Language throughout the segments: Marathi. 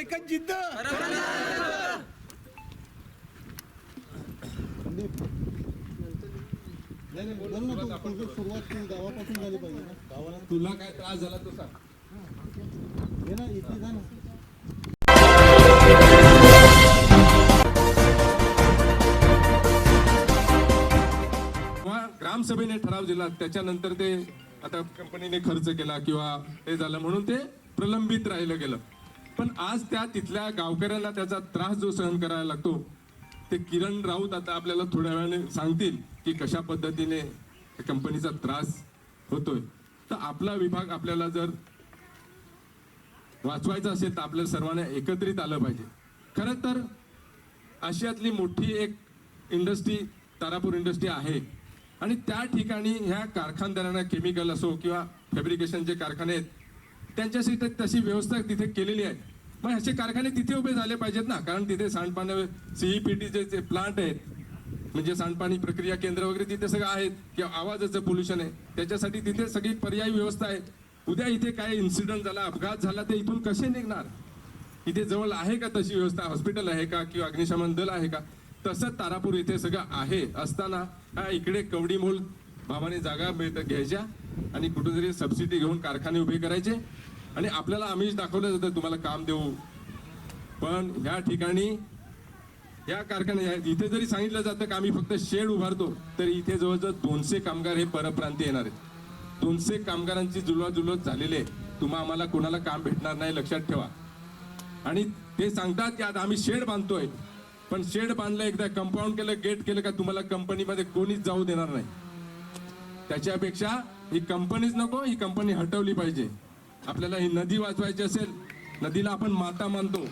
एकच जिद्द. नाही नाही बोल ना तू. तुझी सुरुवात तू गावापासून झाली पाहिजे ना. गावाला तुला काय त्रास झाला तो सांग. ये ना इथे जा ना. किंवा ग्रामसभेने ठराव दिला त्याच्यानंतर ते आता कंपनीने खर्च केला किंवा हे झालं म्हणून ते प्रलंबित राहिलं गेलं. पण आज त्या तिथल्या गावकऱ्यांना त्याचा त्रास जो सहन करायला लागतो ते किरण राऊत आता आपल्याला थोड्या वेळाने सांगतील की कशा पद्धतीने कंपनीचा त्रास होतोय. तर आपला विभाग आपल्याला जर वाचवायचं असेल तर आपल्या सर्वांना एकत्रित आलं पाहिजे. खरं तर आशियातली मोठी एक इंडस्ट्री तारापूर इंडस्ट्री आहे. आणि त्या ठिकाणी ह्या कारखानदारांना केमिकल असो किंवा फॅब्रिकेशनचे कारखाने आहेत त्यांच्यासाठी तर तशी व्यवस्था तिथे केलेली आहे. मग असे कारखाने तिथे उभे झाले पाहिजेत ना. कारण तिथे सांडपाणी सीईपीटीचे जे प्लांट आहेत म्हणजे सांडपाणी प्रक्रिया केंद्र वगैरे तिथे सगळं आहेत किंवा आवाजाचं पोल्युशन आहे. त्याच्यासाठी तिथे सगळी पर्यायी व्यवस्था आहे. उद्या इथे काय इन्सिडंट झाला अपघात झाला ते इथून कसे निघणार? इथे जवळ आहे का तशी व्यवस्था? हॉस्पिटल आहे का? किंवा अग्निशमन दल आहे का? तसंच तारापूर इथे सगळं आहे. असताना हा इकडे कवडी मोल भावाने जागा मिळत घ्यायच्या आणि कुठेतरी सबसिडी घेऊन कारखाने उभे करायचे. आणि आपल्याला आम्हीच दाखवलं जातं तुम्हाला काम देऊ. पण ह्या ठिकाणी या कारखान्या इथे जरी सांगितलं जातं की आम्ही फक्त शेड उभारतो तर इथे जवळजवळ दोनशे कामगार हे परप्रांती येणार आहेत. दोनशे कामगारांची जुलवाजुलत झालेली आहे. तुम्हा आम्हाला कोणाला काम भेटणार नाही लक्षात ठेवा. आणि ते सांगतात की आता आम्ही शेड बांधतोय. पण शेड बांधलं एकदा कंपाऊंड केलं गेट केलं का तुम्हाला कंपनीमध्ये कोणीच जाऊ देणार नाही. त्याच्यापेक्षा ही कंपनीच नको ही कंपनी हटवली पाहिजे. आपल्याला ही नदी वाचवायची असेल नदीला आपण माता मानतो.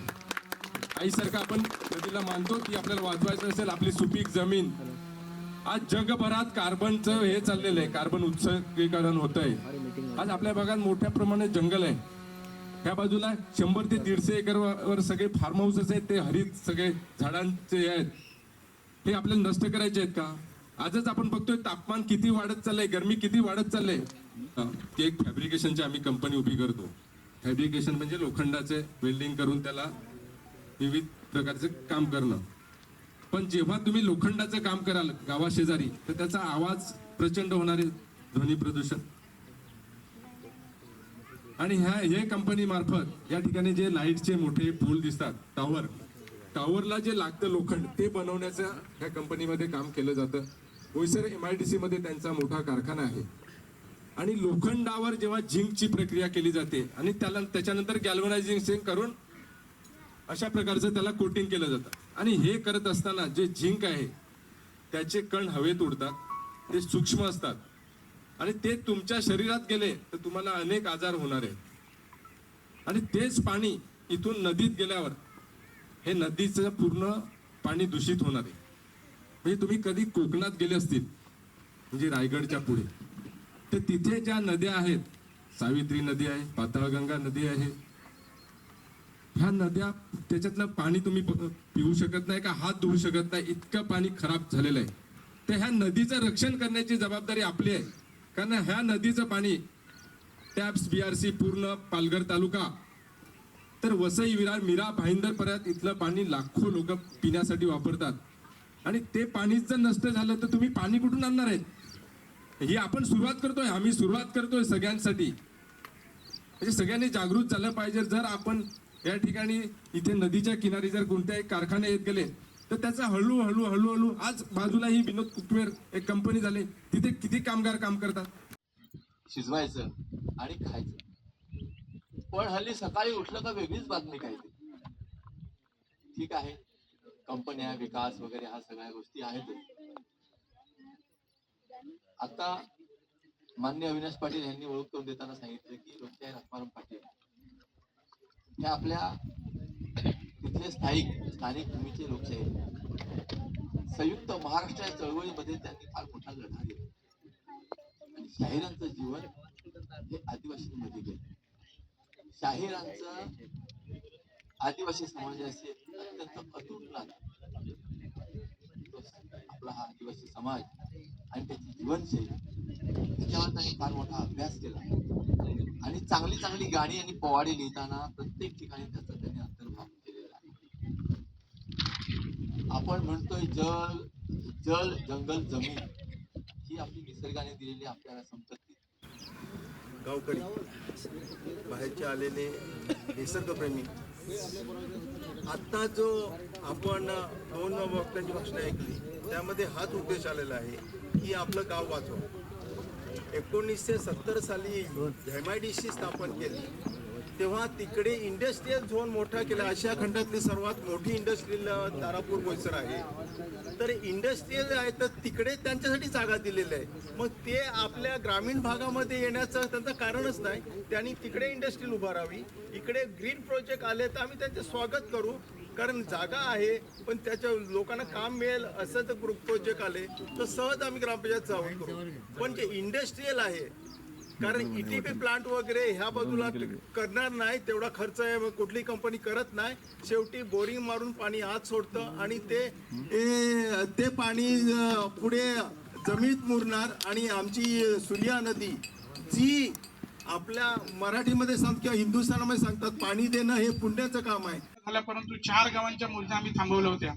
आईसारखं आपण नदीला मानतो की आपल्याला वाचवायचं असेल आपली सुपीक जमीन. आज जगभरात कार्बनचं हे चाललेलं आहे कार्बन उत्सर्गीकरण होत आहे आज आपल्या भागात मोठ्या प्रमाणात जंगल आहे. ह्या बाजूला शंभर ते दीडशे एकरवर सगळे फार्म हाऊसेस आहेत ते हरित सगळे झाडांचे आहेत. हे आपल्याला नष्ट करायचे आहेत का? आजच आपण बघतोय तापमान किती वाढत चाललंय गरमी किती वाढत चाललंय. की एक फॅब्रिकेशनची आम्ही कंपनी उभी करतो. फॅब्रिकेशन म्हणजे लोखंडाचे वेल्डिंग करून त्याला विविध प्रकारचे काम करणं. पण जेव्हा तुम्ही लोखंडाचं काम कराल गावाशेजारी तर त्याचा आवाज प्रचंड होणार आहे ध्वनी प्रदूषण. आणि ह्या हे कंपनी मार्फत या ठिकाणी जे लाईटचे मोठे पूल दिसतात टॉवर टॉवरला जे लागतं लोखंड ते बनवण्याचं ह्या कंपनीमध्ये काम केलं जातं. Boisar M I D C मध्ये त्यांचा मोठा कारखाना आहे. आणि लोखंडावर जेव्हा झिंकची प्रक्रिया केली जाते आणि त्याला त्याच्यानंतर गॅल्वनायझिंग करून अशा प्रकारचं त्याला कोटिंग केलं जातं. आणि हे करत असताना जे झिंक आहे त्याचे कण हवेत उडतात ते सूक्ष्म असतात. आणि ते तुमच्या शरीरात गेले तर तुम्हाला अनेक आजार होणार आहेत. आणि तेच पाणी इथून नदीत गेल्यावर हे नदीचं पूर्ण पाणी दूषित होणार आहे. म्हणजे तुम्ही कधी कोकणात गेले असतील म्हणजे रायगडच्या पुढे तर तिथे ज्या नद्या आहेत सावित्री नदी आहे पाताळगंगा नदी आहे ह्या नद्या त्याच्यातलं पाणी तुम्ही प- पिऊ शकत नाही का? हात धुवू शकत नाही. इतकं पाणी खराब झालेलं आहे. तर ह्या नदीचं रक्षण करण्याची जबाबदारी आपली आहे. कारण ह्या नदीचं पाणी टॅप्स सी पूर्ण पालघर तालुका तर वसई विरार मीरा भाईंदर पर्यंत इथलं पाणी लाखो लोक पिण्यासाठी वापरतात. आणि ते पाणीच जर नष्ट झालं तर तुम्ही पाणी कुठून आणणार आहेत? ही आपण सुरुवात करतोय आम्ही सुरुवात करतोय सगळ्यांसाठी. म्हणजे सगळ्यांनी जागृत झालं पाहिजे. जर आपण या ठिकाणी इथे नदीच्या किनारी जर कोणत्याही कारखाने येत गेले तर त्याचा हळूहळू हळूहळू आज बाजूला ही विनोद कुकवेर एक कंपनी झाली. तिथे किती कामगार काम करतात? शिजवायचं आणि खायचं. पण हल्ली सकाळी उठलं का वेगळीच बातमी काय ठीक आहे? कंपन्या विकास वगैरे ह्या सगळ्या गोष्टी आहेत. आता मान्य अविनाश पाटील यांनी ओळख करून देताना सांगितलं की लोकशाही राजमाराम पाटील हे आपल्या तिथले स्थायिक स्थानिक भूमीचे लोकशाही. संयुक्त महाराष्ट्र या चळवळीमध्ये त्यांनी फार मोठा लढा दिला. आणि शाहिरांचं जीवन हे आदिवासींमध्ये गेलं. शाहिरांचं आदिवासी समाजाशी अत्यंत अतूट नातं आपला हा आदिवासी समाज आणि त्याची जीवनशैली त्याच्यावर त्यांनी फार मोठा अभ्यास केला आणि चांगली चांगली गाणी आणि पोवाडे लिहिताना प्रत्येक ठिकाणी त्याचा त्यांनी अंतर्भाव आपण म्हणतोय जल जल जंगल जमीन ही आपली निसर्गाने दिलेली आपल्याला संपत्ती गावकरी बाहेरचे आलेले निसर्गप्रेमी आत्ता जो आपण दोन वक्त्यांची भाषणे ऐकली त्यामध्ये हाच उद्देश आलेला आहे की आपलं गाव वाचवा. एकोणीसशे सत्तर साली एम आय डी सी स्थापन केली. तेव्हा तिकडे इंडस्ट्रीयल झोन मोठा केला. आशिया खंडातली सर्वात मोठी इंडस्ट्रीयल तारापूर परिसर आहे. तर इंडस्ट्रीयल आहे तर तिकडे त्यांच्यासाठी जागा दिलेली आहे. मग ते आपल्या ग्रामीण भागामध्ये येण्याचं त्यांचं कारणच नाही. त्यांनी तिकडे इंडस्ट्रीयल उभारावी. इकडे ग्रीन प्रोजेक्ट आले तर आम्ही त्यांचे स्वागत करू. कारण जागा आहे पण त्याच्या लोकांना काम मिळेल असं तर ग्रुप प्रोजेक्ट आले तर सहज आम्ही ग्रामपंचायत जाऊ करू. पण जे इंडस्ट्रीयल आहे कारण ईटीपी प्लांट वगैरे ह्या बाजूला करणार नाही तेवढा खर्च आहे मग कुठली कंपनी करत नाही. शेवटी बोरिंग मारून पाणी आत सोडतं आणि ते ते पाणी पुढे जमिनीत मुरणार आणि आमची सूर्या नदी जी आपल्या मराठीमध्ये सांग किंवा हिंदुस्थानामध्ये सांगतात पाणी देणं हे पुण्याचं काम आहे. झाल्या परंतु चार गावांच्या मोर्चा आम्ही थांबवल्या होत्या.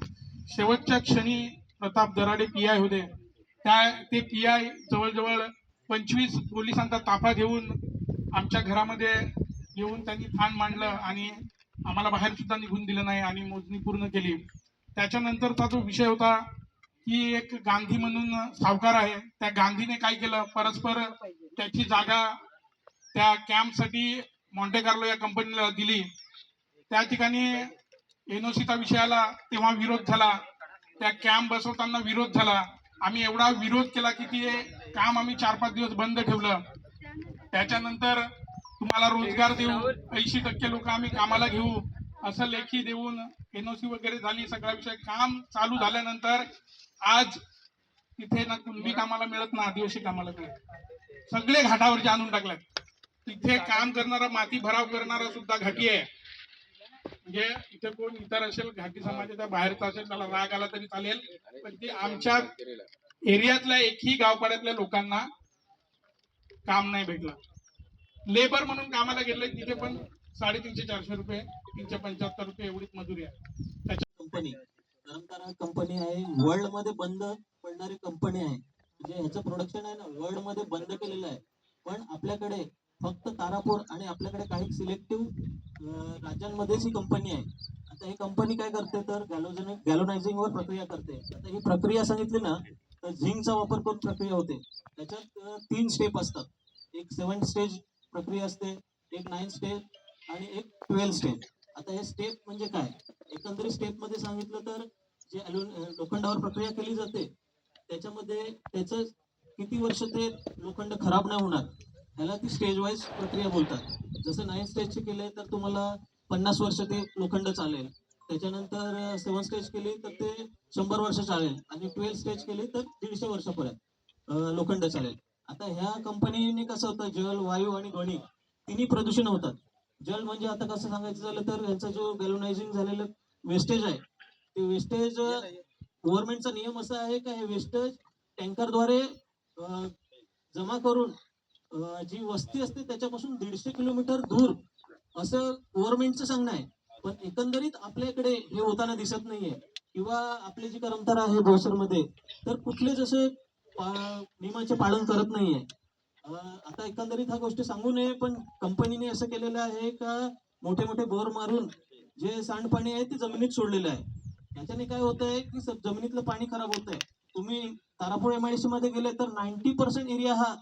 शेवटच्या क्षणी प्रताप दराडे पी आय होते. त्या ते पी आय जवळजवळ पंचवीस पोलिसांचा ताफा घेऊन आमच्या घरामध्ये येऊन त्यांनी ठाण मांडलं आणि आम्हाला बाहेर सुद्धा निघून दिलं नाही आणि मोजणी पूर्ण केली. त्याच्यानंतरचा जो विषय होता की एक गांधी म्हणून सावकार आहे त्या गांधीने काय केलं? परस्पर त्याची जागा त्या कॅम्पसाठी मॉन्टे कार्लो या कंपनीला दिली. त्या ठिकाणी एनओसीचा विषय आला तेव्हा विरोध झाला. त्या कॅम्प बसवताना विरोध झाला. आम्ही एवढा विरोध केला की ते काम आम्ही चार पाच दिवस बंद ठेवलं. त्याच्यानंतर तुम्हाला रोजगार देऊ ऐंशी टक्के लोक आम्ही कामाला घेऊ असं लेखी देऊन एनओसी वगैरे झाली सगळा विषय. काम चालू झाल्यानंतर आज तिथे ना कुणबी कामाला मिळत ना आदिवासी कामाला मिळत. सगळे घाटावरचे आणून टाकल्यात. तिथे काम करणारा माती भराव करणारा सुद्धा घाटी आहे. म्हणजे इथे कोण इतर असेल घाटी समाजाच्या बाहेरचा असेल त्याला राग आला तरी चालेल. पण ते आमच्या एरियातल्या एकही गावपाड्यातल्या लोकांना काम नाही भेटलं. लेबर म्हणून कामाला गेले तिथे पण साडेतीनशे चारशे रुपये तीनशे पंच्याहत्तर रुपये एवढीच मजुरी आहे. त्याच्या कंपनी. परंपरा कंपनी आहे. वर्ल्डमध्ये बंद पडणारी कंपनी आहे. म्हणजे ह्याचं प्रोडक्शन आहे ना वर्ल्डमध्ये बंद केलेलं आहे. पण आपल्याकडे फक्त तारापूर आणि आपल्याकडे काही सिलेक्टिव्ह राज्यांमध्येच ही कंपनी आहे. आता ही कंपनी काय करते तर गॅलोजन गॅलोनायझिंग वर प्रक्रिया करते. आता ही प्रक्रिया सांगितली ना झिंकचा वापर करून प्रक्रिया होते. त्याच्यात तीन स्टेप असतात. एक सेवन स्टेज प्रक्रिया असते एक नाईन स्टेप आणि एक ट्वेल्व स्टेप आता हे स्टेप म्हणजे काय? एकंदरीत स्टेपमध्ये सांगितलं तर जे लोखंडावर प्रक्रिया केली जाते त्याच्यामध्ये त्याचं किती वर्ष ते लोखंड खराब नाही होणार ह्याला ती स्टेज वाईज प्रक्रिया बोलतात. जसं नाईन स्टेजचे केले तर तुम्हाला पन्नास वर्ष ते लोखंड चालेल. त्याच्यानंतर सेवन स्टेज केली तर ते शंभर वर्ष चालेल आणि ट्वेल्थ स्टेज केली तर दीडशे वर्षापर्यंत अं, लोखंड चालेल. आता ह्या कंपनीने कसं होतं जल वायू आणि ध्वनी तिन्ही प्रदूषण होतात. जल म्हणजे आता कसं सांगायचं झालं तर ह्याचा जो गॅलोनायझिंग झालेलं वेस्टेज आहे ते वेस्टेज गव्हर्नमेंटचा नियम असा आहे का हे वेस्टेज टँकरद्वारे जमा करून जी वस्ती असते त्याच्यापासून दीडशे किलोमीटर दूर असं गव्हर्नमेंटचं सांगणं आहे. पण एकंदरीत आपल्याकडे हे होताना दिसत नाहीये. किंवा आपली जी परंपरा आहे बोसरमध्ये तर कुठलेच असे नियमांचे नियमाचे पालन करत नाहीये. आता एकंदरीत हा गोष्ट सांगू नये पण कंपनीने असं केलेलं आहे का मोठे मोठे बोर मारून जे सांडपाणी आहे ते जमिनीत सोडलेलं आहे. याच्याने काय होत आहे की जमिनीतलं पाणी खराब होत आहे तुम्ही तारापूर एमआयडीसी मध्ये गेले तर नाईन्टी पर्सेंट एरिया हा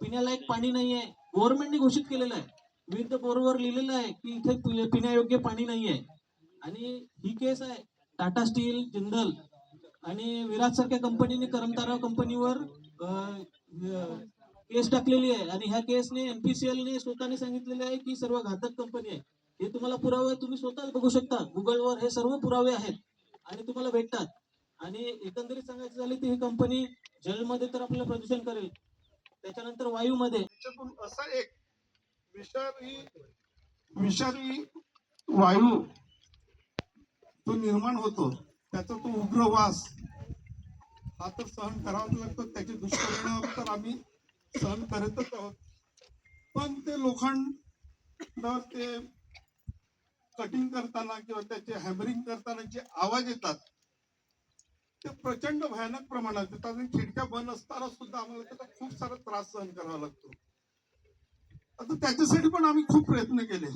पिण्यालायक पाणी नाहीये. गव्हर्नमेंटने घोषित केलेलं आहे. विविध बोरवर लिहिलेलं आहे की इथे पिण्यायोग्य पाणी नाही आहे आणि ही केस आहे टाटा स्टील जिंदल आणि विराट सारख्या कंपनीने करमतारा कंपनीवर केस टाकलेली आहे. आणि ह्या केसने एमपीसीएलने स्वतःने सांगितलेले आहे की सर्व घातक कंपनी आहे. हे तुम्हाला पुरावे तुम्ही स्वतः बघू शकता. गुगलवर हे सर्व पुरावे आहेत. आणि तुम्हाला भेटतात. आणि एकंदरीत सांगायचं झाले तर ही कंपनी जलमध्ये तर आपल्याला प्रदूषण करेल. त्याच्यानंतर वायूमध्ये. असा एक विषारी विषारी वायू तो निर्माण होतो त्याचा तो उग्र वास हा तर सहन करावाच लागतो. त्याचे दुष्परिणाम तर आम्ही सहन करतच आहोत. पण ते लोखंड ते कटिंग करताना किंवा त्याचे हॅमरिंग करताना जे आवाज येतात ते प्रचंड भयानक प्रमाणात येतात. आणि खिडक्या बंद असताना सुद्धा आम्हाला त्याचा खूप सारा त्रास सहन करावा लागतो. आता त्याच्यासाठी पण आम्ही खूप प्रयत्न केले.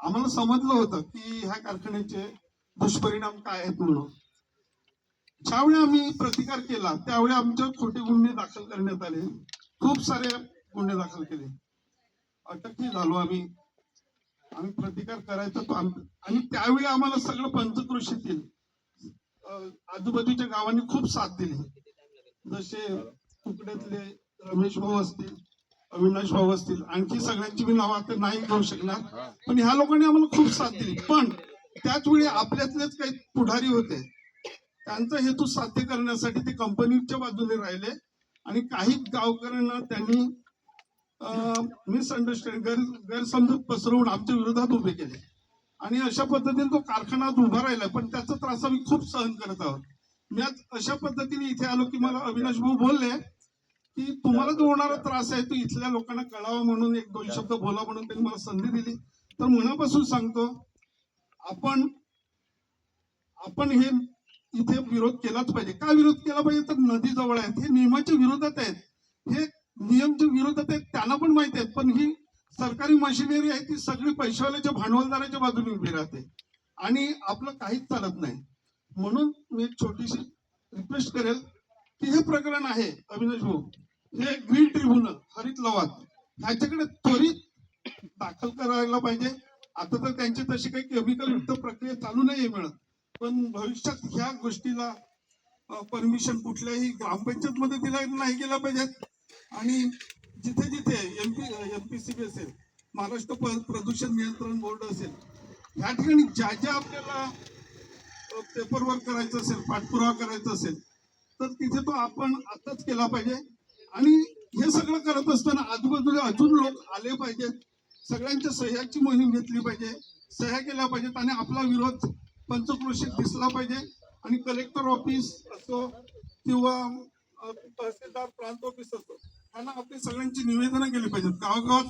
आम्हाला समजलं होतं की ह्या कारखान्याचे दुष्परिणाम काय आहेत म्हणून. ज्यावेळी आम्ही प्रतिकार केला त्यावेळी आमच्या खोटे गुन्हे दाखल करण्यात आले. खूप सारे गुन्हे दाखल केले. अटकही झालो आम्ही. आम्ही प्रतिकार करायचो तो आणि त्यावेळी आम्हाला सगळं पंचकृषीतील आजूबाजूच्या गावांनी खूप साथ दिली. जसे तुकड्यातले रमेश भाऊ असतील अविनाश भाऊ असतील. आणखी सगळ्यांची मी नावं आता नाही घेऊ शकणार. पण ह्या लोकांनी आम्हाला खूप साथ दिली. पण त्याच वेळी आपल्यातलेच काही पुढारी होते. त्यांचा हेतू साध्य करण्यासाठी ते कंपनीच्या बाजूने राहिले. आणि काही गावकऱ्यांना त्यांनी मिसअंडरस्टँड गैर गैरसमजूत पसरवून आमच्या विरोधात उभे केले. आणि अशा पद्धतीने तो कारखाना उभा राहिला. पण त्याचा त्रास आम्ही खूप सहन करत आहोत. मी आज अशा पद्धतीने इथे आलो की मला अविनाश भाऊ बोलले. की तुम्हाला जो होणारा त्रास आहे तो इथल्या लोकांना कळावा म्हणून एक दोन शब्द बोला म्हणून त्यांनी मला संधी दिली. तर मनापासून सांगतो आपण आपण हे इथे विरोध केलाच पाहिजे. का विरोध केला पाहिजे? तर नदी जवळ आहेत. हे नियमाच्या विरोधात आहेत. हे नियम जे विरोधात आहेत त्यांना पण माहिती आहेत. पण ही सरकारी मशिनरी आहे ती सगळी पैशावाल्याच्या भांडवलदाराच्या बाजूने उभी राहते. आणि आपलं काहीच चालत नाही. म्हणून मी एक छोटीशी रिक्वेस्ट करेल की हे प्रकरण आहे अविनाश भाऊ हे ग्रीन ट्रिब्युनल हरित लवाद ह्याच्याकडे त्वरित दाखल करायला पाहिजे. आता तर त्यांची तशी काही केमिकल युक्त प्रक्रिया चालू नाही मिळत. पण भविष्यात ह्या गोष्टीला परमिशन कुठल्याही ग्रामपंचायत मध्ये दिला नाही गेला पाहिजेत आणि जिथे जिथे एमपी एमपीसीबी असेल महाराष्ट्र प्रदूषण नियंत्रण बोर्ड असेल ह्या ठिकाणी ज्या ज्या आपल्याला पेपर वर्क करायचं असेल पाठपुरावा करायचा असेल तर तिथे तो आपण आताच केला पाहिजे. आणि हे सगळं करत असताना आजूबाजूला अजून लोक आले पाहिजेत सगळ्यांच्या सह्याची मोहीम घेतली पाहिजे. सह्या केल्या पाहिजेत आणि आपला विरोध पंचक्रोशीत दिसला पाहिजे. आणि कलेक्टर ऑफिस असो किंवा तहसीलदार प्रांत ऑफिस असो त्यांना आपली सगळ्यांची निवेदनं केली पाहिजेत. गावागावात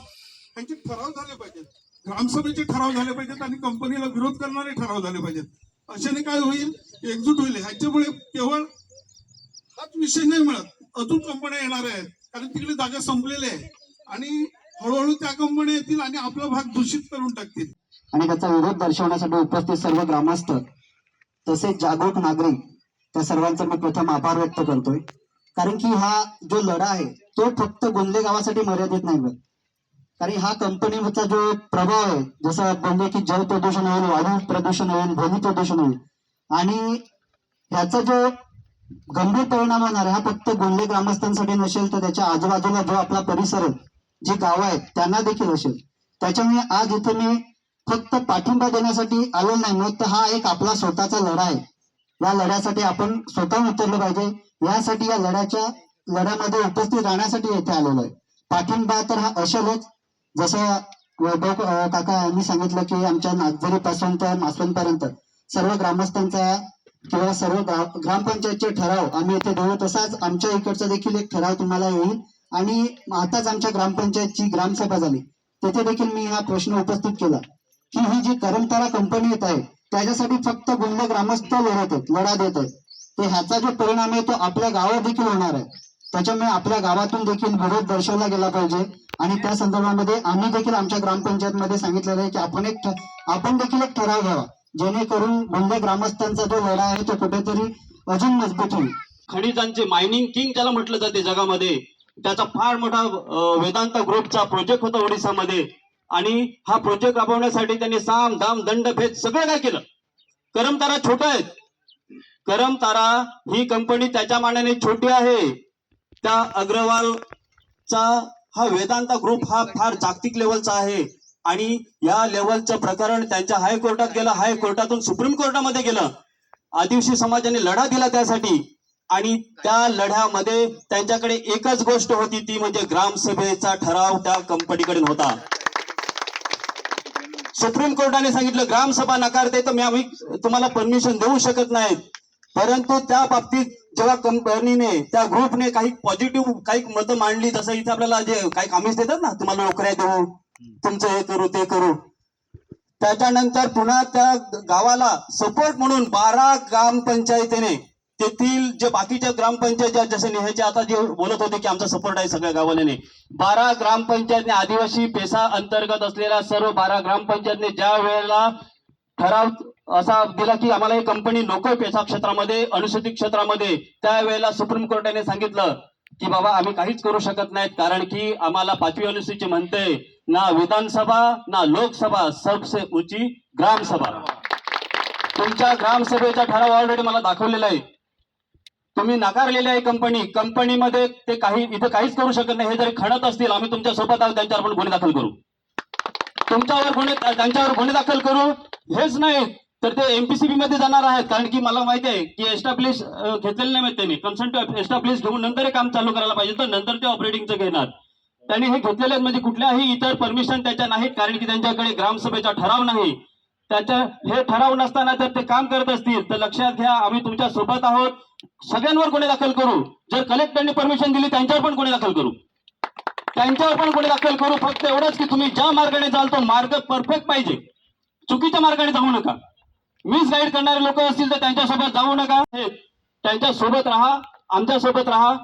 त्यांचे ठराव झाले पाहिजेत. ग्रामसभेचे ठराव झाले पाहिजेत आणि कंपनीला विरोध करणारे ठराव झाले पाहिजेत. अशाने काय होईल? एकजूट होईल. ह्याच्यामुळे केवळ हाच विषय नाही मिळत अजून कंपन्या येणार आहेत. कारण तिकडे जागा संपलेल्या आहे. आणि हळूहळू त्या कंपन्या येतील आणि आपला भाग दूषित करून टाकतील. आणि त्याचा विरोध दर्शवण्यासाठी उपस्थित सर्व ग्रामस्थ तसेच जागरूक नागरिक त्या सर्वांचा मी प्रथम आभार व्यक्त करतोय. कारण की हा जो लढा आहे तो फक्त गोंदले गावासाठी मर्यादित नाही बघ कारण हा कंपनीचा जो प्रभाव आहे जसं बोलले की जल प्रदूषण होईल वायू प्रदूषण होईल ध्वनी प्रदूषण होईल. आणि ह्याचा जो गंभीर परिणाम होणार हा फक्त गोंदे ग्रामस्थांसाठी नसेल तर त्याच्या आजूबाजूला जो आपला परिसर आहे जी गावं आहेत त्यांना देखील असेल. त्याच्यामुळे आज इथे मी फक्त पाठिंबा देण्यासाठी आलो नाही मग हा एक आपला स्वतःचा लढा आहे. या लढ्यासाठी आपण स्वतः उतरलं पाहिजे. यासाठी या लढ्याच्या लढ्यामध्ये उपस्थित राहण्यासाठी येथे आलेलो आहे. पाठिंबा तर हा असेलच. जसं वैभव काका यांनी सांगितलं की आमच्या नागझरीपासून तर मासवणपर्यंत सर्व ग्रामस्थांचा किंवा सर्व ग्रामपंचायतचे ठराव आम्ही इथे देऊ तसाच आमच्या इकडचा देखील एक ठराव तुम्हाला येईल. आणि आताच आमच्या ग्रामपंचायतची ग्रामसभा झाली. तेथे देखील मी हा प्रश्न उपस्थित केला की ही जी करमतारा कंपनी येत आहे त्याच्यासाठी फक्त गुंड ग्रामस्थ लढत आहेत लढा देत आहेत. ते ह्याचा जो परिणाम आहे तो आपल्या गावात देखील होणार आहे. त्याच्यामुळे आपल्या गावातून देखील विरोध दर्शवला गेला पाहिजे. आणि त्या संदर्भामध्ये आम्ही देखील आमच्या ग्रामपंचायतमध्ये सांगितलेलं आहे की आपण एक आपण देखील एक ठराव घ्यावा. जेणेकरून गुंड ग्रामस्थांचा जो लढा आहे तो कुठेतरी अजून मजबूत होईल. खनिजांचे मायनिंग किंग त्याला म्हटलं जाते जगामध्ये. त्याचा फार मोठा वेदांत ग्रुपचा प्रोजेक्ट होता ओडिसामध्ये. आणि हा प्रोजेक्ट राबवण्यासाठी त्यांनी साम दाम दंड भेद सगळं काय केलं? करमतारा छोटा आहेत. करमतारा ही कंपनी त्याच्या मानाने छोटी आहे. त्या अग्रवालचा हा वेदांता ग्रुप हा फार जागतिक लेवलचा आहे. आणि या लेवलचं प्रकरण त्यांच्या हायकोर्टात गेलं हायकोर्टातून सुप्रीम कोर्टामध्ये गेलं. आदिवासी समाजाने लढा दिला त्यासाठी आणि त्या लढ्यामध्ये त्यांच्याकडे एकच गोष्ट होती ती म्हणजे ग्रामसभेचा ठराव त्या कंपनीकडे होता. सुप्रीम कोर्टाने सांगितलं ग्रामसभा नकारते तर मी आम्ही तुम्हाला परमिशन देऊ शकत नाहीत. परंतु त्या बाबतीत जेव्हा कंपनीने त्या ग्रुपने काही पॉझिटिव्ह काही मतं मांडली जसं इथे आपल्याला जे काही कामीच देतात ना तुम्हाला नोकऱ्या देऊ तुमचं हे करू ते करू. त्याच्यानंतर पुन्हा त्या गावाला सपोर्ट म्हणून बारा ग्रामपंचायतीने तेथील जे बाकीच्या ग्रामपंचायत जसे नेहाचे आता जे बोलत होते की आमचा सपोर्ट आहे सगळ्या गावाने बारा ग्रामपंचायतने आदिवासी पेसा अंतर्गत असलेल्या सर्व बारा ग्रामपंचायतने ज्या वेळेला ठराव असा दिला की आम्हाला ही कंपनी नको पेसा क्षेत्रामध्ये अनुसूचित क्षेत्रामध्ये त्यावेळेला सुप्रीम कोर्टाने सांगितलं की बाबा आम्ही काहीच करू शकत नाहीत कारण की आम्हाला पाचवी अनुसूची म्हणते. ना विधानसभा ना लोकसभा सबसे ऊंची ग्रामसभा. तुमच्या ग्रामसभेचा ठराव ऑलरेडी मला दाखवलेला आहे. तुम्ही नाकारलेली आहे कंपनी कंपनीमध्ये ते काही इथं काहीच करू शकत नाही. हे जरी खणत असतील आम्ही तुमच्यासोबत आहोत त्यांच्यावर पण गुन्हे दाखल करू. तुमच्यावर गुन्हे त्यांच्यावर गुन्हे दाखल करू हेच नाही. तर ते एमपीसीबी मध्ये जाणार आहेत. कारण की मला माहिती आहे की एस्टाब्लिश घेतलेलं नाही माहीत त्यांनी कन्सल्ट एस्टाब्लिश घेऊन नंतर हे काम चालू करायला पाहिजे तर नंतर ते ऑपरेटिंगचं घेणार. त्यांनी हे घेतलेले आहेत. म्हणजे कुठल्याही इतर परमिशन त्याच्या नाहीत. कारण की त्यांच्याकडे ग्रामसभेचा ठराव नाही. त्याच्या हे ठराव नसताना जर ते काम करत असतील तर लक्षात घ्या आम्ही तुमच्यासोबत आहोत. सगळ्यांवर गुन्हे दाखल करू. जर कलेक्टरने परमिशन दिली त्यांच्यावर पण गुन्हे दाखल करू. त्यांच्यावर पण गुन्हे दाखल करू. फक्त एवढंच की तुम्ही ज्या मार्गाने जाल तो मार्ग परफेक्ट पाहिजे. चुकीच्या मार्गाने जाऊ नका. मिस गाईड करणारे लोक असतील तर त्यांच्यासोबत जाऊ नका. हे, त्यांच्यासोबत राहा आमच्यासोबत राहा.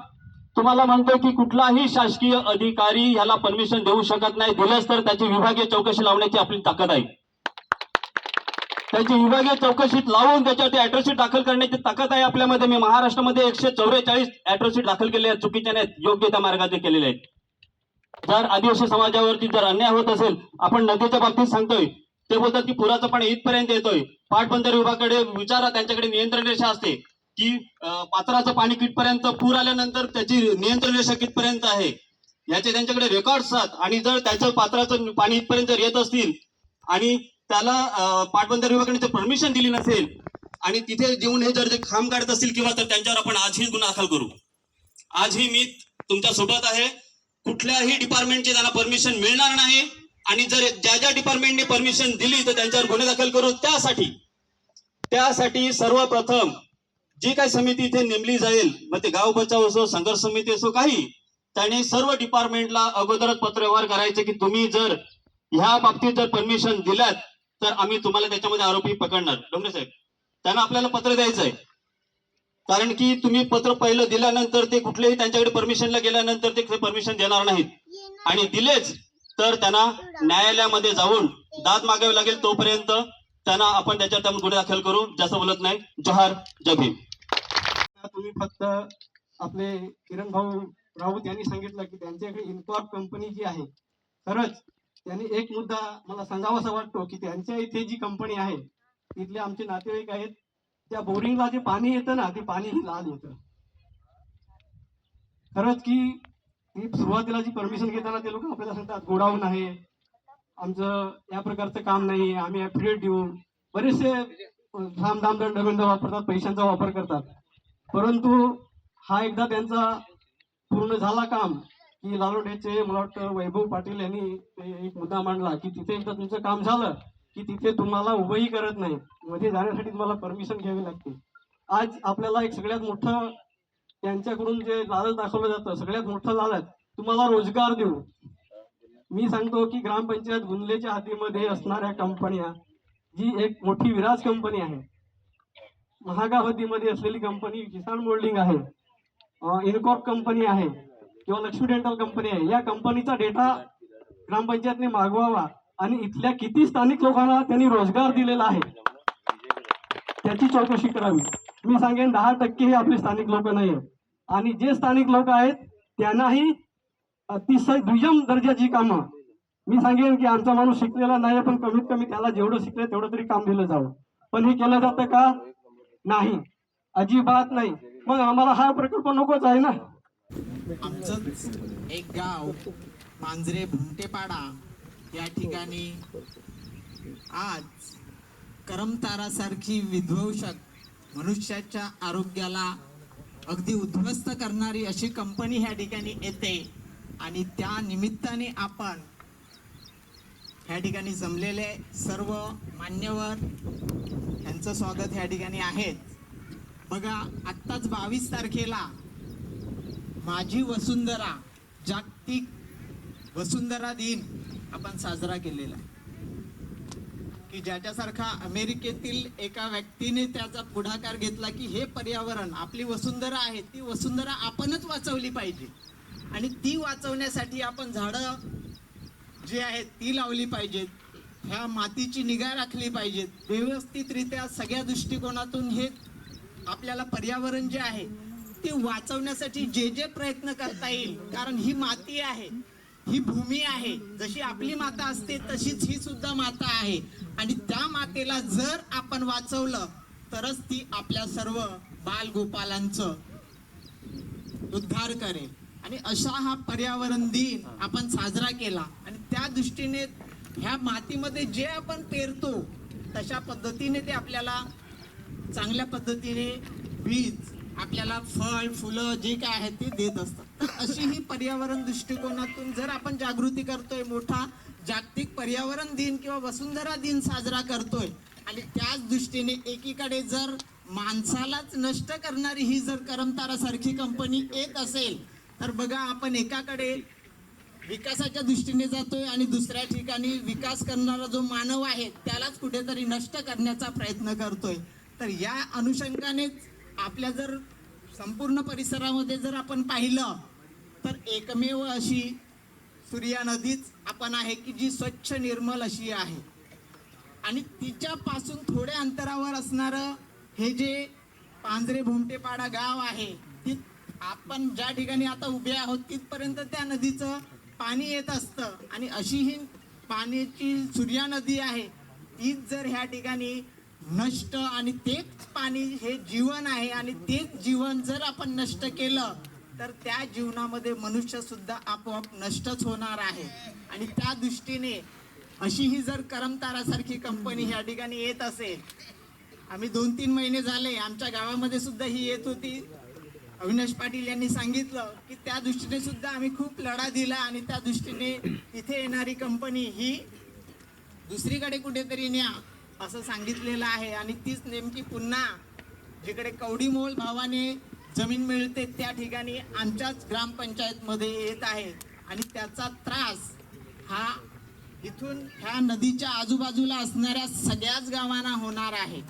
तुम्हाला म्हणतोय की कुठलाही शासकीय अधिकारी याला परमिशन देऊ शकत नाही. दिलंच तर त्याची विभागीय चौकशी लावण्याची आपली ताकद आहे. त्याची विभागीय चौकशीत लावून त्याच्यावरती अॅट्रोसिट दाखल करण्याची ताकद आहे आपल्यामध्ये. मी महाराष्ट्रामध्ये एकशे चौवेचाळीस अॅट्रोसिट दाखल केले आहेत. चुकीच्या नाहीत. योग्य त्या मार्गाचे केलेले आहेत. जर आदिवासी समाजावरती जर अन्याय होत असेल आपण नदीच्या बाबतीत सांगतोय. ते बोलतात की पुराचं पाणी इथपर्यंत येतोय. पाटबंदर विभागाकडे विचारा त्यांच्याकडे नियंत्रण रेषा असते. की पात्राचं पाणी कितपर्यंत पूर आल्यानंतर त्याची नियंत्रण रेषा कितपर्यंत आहे. याचे त्यांच्याकडे रेकॉर्ड्स आहेत आणि जर त्याचं पात्राचं पाणी इथपर्यंत येत असतील आणि त्याला पाटबंदर पाटबंधारे विभागाने परमिशन दिली नसेल आणि तिथे जेवून हे जर जे खांब काढत असतील किंवा तर त्यांच्यावर आपण आजही गुन्हा दाखल करू. आजही मी तुमच्यासोबत आहे. कुठल्याही डिपार्टमेंटचे त्यांना परमिशन मिळणार नाही. आणि जर ज्या ज्या डिपार्टमेंटने परमिशन दिली तर त्यांच्यावर गुन्हे दाखल करू. त्यासाठी त्यासाठी सर्वप्रथम जी काही समिती इथे नेमली जाईल मग ते गाव बचाव असो संघर्ष समिती असो काही त्याने सर्व डिपार्टमेंटला अगोदरच पत्रव्यवहार करायचे की तुम्ही जर ह्या बाबतीत जर परमिशन दिल्यात तर आम्ही तुम्हाला त्याच्यामध्ये आरोपी पकडणार. डोंगरे साहेब त्यांना आपल्याला पत्र द्यायचं आहे. कारण की तुम्ही पत्र पहिलं दिल्यानंतर ते कुठलेही त्यांच्याकडे परमिशनला गेल्यानंतर ते परमिशन देणार नाहीत. आणि दिलेच तर त्यांना न्यायालयामध्ये जाऊन दाद मागावी लागेल तोपर्यंत. त्यांना आपण त्याच्या त्यामध्ये गुन्हे दाखल करू जास्त बोलत नाही. जहार जय तुम्ही फक्त आपले किरण भाऊ राऊत यांनी सांगितलं की त्यांच्याकडे इन्कॉर्प कंपनी जी आहे खरंच त्यांनी एक मुद्दा मला सांगावासा वाटतो की त्यांच्या इथे जी कंपनी आहे तिथले आमचे नातेवाईक आहेत त्या बोरिंगला जे पाणी येतं ना ते पाणीही लाल येतं खरंच की सुरुवातीला जी परमिशन घेताना ते लोक आपल्याला सांगतात गोडाऊन आहे आमचं या प्रकारचं काम नाही. आम्ही ऍफिडेट देऊ बरेचसे धाम धाम दंड वापरतात पैशांचा वापर करतात. परंतु हा एकदा त्यांचा पूर्ण झाला काम की लालोडेचे मला वाटतं वैभव पाटील यांनी एक मुद्दा मांडला की तिथे एकदा तुमचं काम झालं की तिथे तुम्हाला उभंही करत नाही. मध्ये जाण्यासाठी तुम्हाला परमिशन घ्यावी लागते. आज आपल्याला एक सगळ्यात मोठं त्यांच्याकडून जे लालच दाखवलं जातं सगळ्यात मोठं लालच तुम्हाला रोजगार देऊ. मी सांगतो की ग्रामपंचायत गुंदलेच्या हद्दीमध्ये असणाऱ्या कंपन्या जी एक मोठी विराज कंपनी आहे. महागाव हद्दीमध्ये असलेली कंपनी किसान मोल्डिंग आहे. इनकॉर्प कंपनी आहे किंवा लक्ष्मी डेंटल कंपनी आहे. या कंपनीचा डेटा ग्रामपंचायतने मागवावा आणि इथल्या किती स्थानिक लोकांना त्यांनी रोजगार दिलेला आहे त्याची चौकशी करावी. मी सांगेन दहा टक्के हे आपले स्थानिक लोक नाही आहेत आणि जे स्थानिक लोक आहेत त्यांनाही अतिशय दुय्यम दर्जाची कामं. मी सांगेन की आमचा माणूस शिकलेला नाही पण कमीत कमी त्याला जेवढं शिकलं तेवढं तरी काम दिलं जावं. पण हे केलं जातं का? नाही. अजिबात नाही. मग आम्हाला हा प्रकल्प नकोच आहे ना? आमचं एक गाव मांजरे भुमटेपाडा या ठिकाणी आज करमतारासारखी विध्वंसक मनुष्याच्या आरोग्याला अगदी उद्ध्वस्त करणारी अशी कंपनी ह्या ठिकाणी येते. आणि त्या निमित्ताने आपण ह्या ठिकाणी जमलेले सर्व मान्यवर यांचं स्वागत ह्या ठिकाणी आहेत बघा आत्ताच बावीस तारखेला माझी वसुंधरा जागतिक वसुंधरा दिन आपण साजरा केलेला की ज्याच्यासारखा अमेरिकेतील एका व्यक्तीने त्याचा पुढाकार घेतला की हे पर्यावरण आपली वसुंधरा आहे ती वसुंधरा आपणच वाचवली पाहिजे. आणि ती वाचवण्यासाठी आपण झाडं जी आहेत ती लावली पाहिजेत. ह्या मातीची निगा राखली पाहिजेत. व्यवस्थितरित्या सगळ्या दृष्टिकोनातून हे आपल्याला पर्यावरण जे आहे ते वाचवण्यासाठी जे जे प्रयत्न करता येईल कारण ही माती आहे ही भूमी आहे. जशी आपली माता असते तशीच ही सुद्धा माता आहे. आणि त्या मातेला जर आपण वाचवलं तरच ती आपल्या सर्व बालगोपालांचं उद्धार करेल. आणि अशा हा पर्यावरण दिन आपण साजरा केला. आणि त्या दृष्टीने ह्या मातीमध्ये जे आपण पेरतो तशा पद्धतीने ते आपल्याला चांगल्या पद्धतीने बीज आपल्याला फळ फुलं जे काय आहे ते देत असतात. अशी ही पर्यावरण दृष्टिकोनातून जर आपण जागृती करतोय मोठा जागतिक पर्यावरण दिन किंवा वसुंधरा दिन साजरा करतोय आणि त्याच दृष्टीने एकीकडे जर माणसालाच नष्ट करणारी ही जर करमतारा सारखी कंपनी येत असेल तर बघा आपण एकाकडे विकासाच्या दृष्टीने जातोय आणि दुसऱ्या ठिकाणी विकास करणारा जो मानव आहे त्यालाच कुठेतरी नष्ट करण्याचा प्रयत्न करतोय. तर या अनुषंगानेच आपल्या जर संपूर्ण परिसरामध्ये जर आपण पाहिलं तर एकमेव अशी सूर्या नदीच आपण आहे की जी स्वच्छ निर्मल अशी आहे. आणि तिच्यापासून थोड्या अंतरावर असणारं हे जे पांजरे भोमटेपाडा गाव आहे ती आपण ज्या ठिकाणी आता उभे आहोत तिथपर्यंत त्या नदीचं पाणी येत असतं. आणि अशी ही पाण्याची सूर्या नदी आहे तीच जर ह्या ठिकाणी नष्ट आणि तेच पाणी हे जीवन आहे आणि तेच जीवन जर आपण नष्ट केलं तर त्या जीवनामध्ये मनुष्य सुद्धा आपोआप नष्टच होणार आहे. आणि त्या दृष्टीने अशी ही जर करमतारासारखी कंपनी ह्या ठिकाणी येत असेल आम्ही दोन तीन महिने झाले आमच्या गावामध्ये सुद्धा ही येत होती. अविनाश पाटील यांनी सांगितलं की त्या दृष्टीने सुद्धा आम्ही खूप लढा दिला आणि त्या दृष्टीने इथे येणारी कंपनी ही दुसरीकडे कुठेतरी न्या असं सांगितलेलं आहे. आणि तीच नेमकी पुन्हा जिकडे कवडीमोल भावाने जमीन मिळते त्या ठिकाणी आमच्याच ग्रामपंचायतमध्ये येत आहे. आणि त्याचा त्रास हा इथून ह्या नदीच्या आजूबाजूला असणाऱ्या सगळ्याच गावांना होणार आहे.